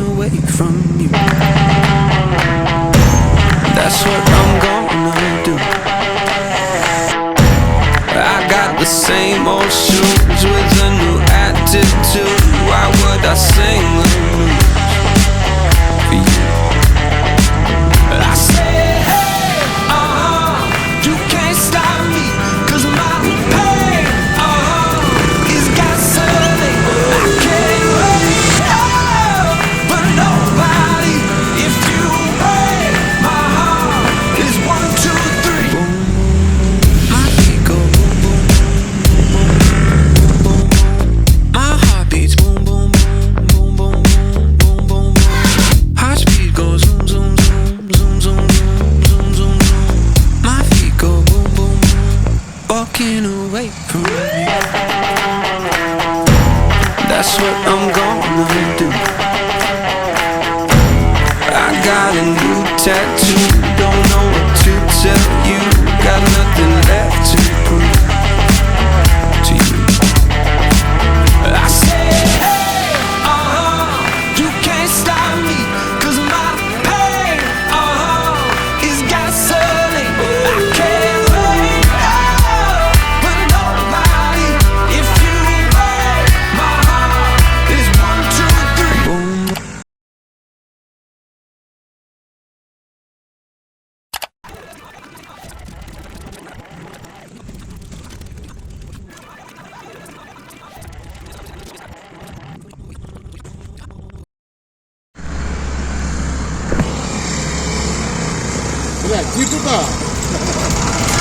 away from you. That's what I'm gonna do. I got the same old shoes with a new attitude. Why would I sing the blues for you? walking away from you. That's what I'm gonna do. I got a new tattoo. 야, 뒤 붙다.